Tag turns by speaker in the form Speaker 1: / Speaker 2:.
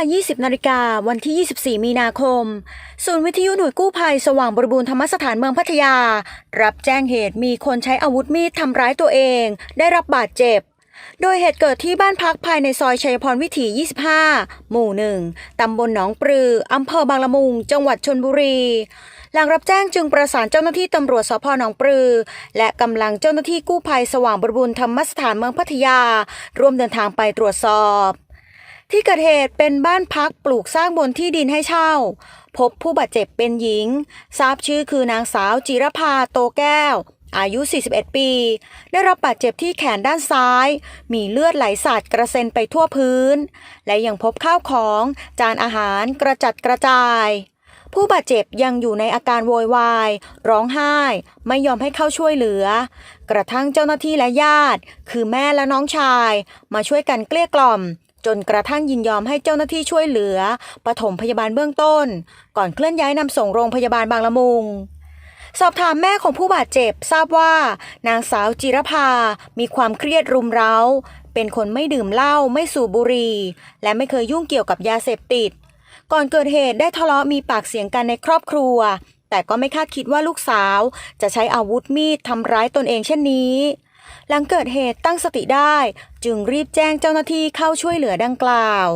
Speaker 1: า 20 นาฬิกา วันที่ 24 มีนาคม ศูนย์วิทยุหน่วยกู้ภัยสว่างบริบูรณ์ธรรมสถานเมืองพัทยา รับแจ้งเหตุมีคนใช้อาวุธมีดทำร้ายตัวเอง ได้รับบาดเจ็บ โดยเหตุเกิดที่บ้านพักภายในซอยชัยพรวิถี 25 หมู่หนึ่งตำบลหนองปลือ อำเภอบางละมุง จังหวัดชนบุรี หลังรับแจ้งจึงประสานเจ้าหน้าที่ตำรวจสพหนองปลือ และกำลังเจ้าหน้าที่กู้ภัยสว่างบริบูรณ์ธรรมสถานเมืองพัทยา ร่วมเดินทางไปตรวจสอบ ที่เกิดเหตุเป็นบ้านพักปลูกสร้างบนที่ดินให้เช่า พบผู้บาดเจ็บเป็นหญิง ทราบชื่อคือนางสาวจิรภาโตแก้ว อายุ 41 ปี ได้รับบาดเจ็บที่แขนด้านซ้าย มีเลือดไหลสาดกระเซ็นไปทั่วพื้น และยังพบข้าวของ จานอาหารกระจัดกระจายผู้บาดเจ็บยังอยู่ในอาการโวยวาย ร้องไห้ ไม่ยอมให้เข้าช่วยเหลือ กระทั่งเจ้าหน้าที่และญาติ คือแม่และน้องชาย มาช่วยกันเกลี้ยกล่อม จนกระทั่งยินยอมให้เจ้าหน้าที่ช่วยเหลือปฐมพยาบาลเบื้องต้น ก่อนเคลื่อนย้ายนำส่งโรงพยาบาลบางละมุง สอบถามแม่ของผู้บาดเจ็บทราบว่า นางสาวจิรภา มีความเครียดรุมเร้า เป็นคนไม่ดื่มเหล้าไม่สูบบุหรี่และไม่เคยยุ่งเกี่ยวกับยาเสพติด ก่อนเกิดเหตุได้ทะเลาะมีปากเสียงกันในครอบครัว แต่ก็ไม่คาดคิดว่าลูกสาวจะใช้อาวุธมีดทำร้ายตนเองเช่นนี้ หลังเกิดเหตุตั้งสติได้ จึงรีบแจ้งเจ้าหน้าที่เข้าช่วยเหลือดังกล่าว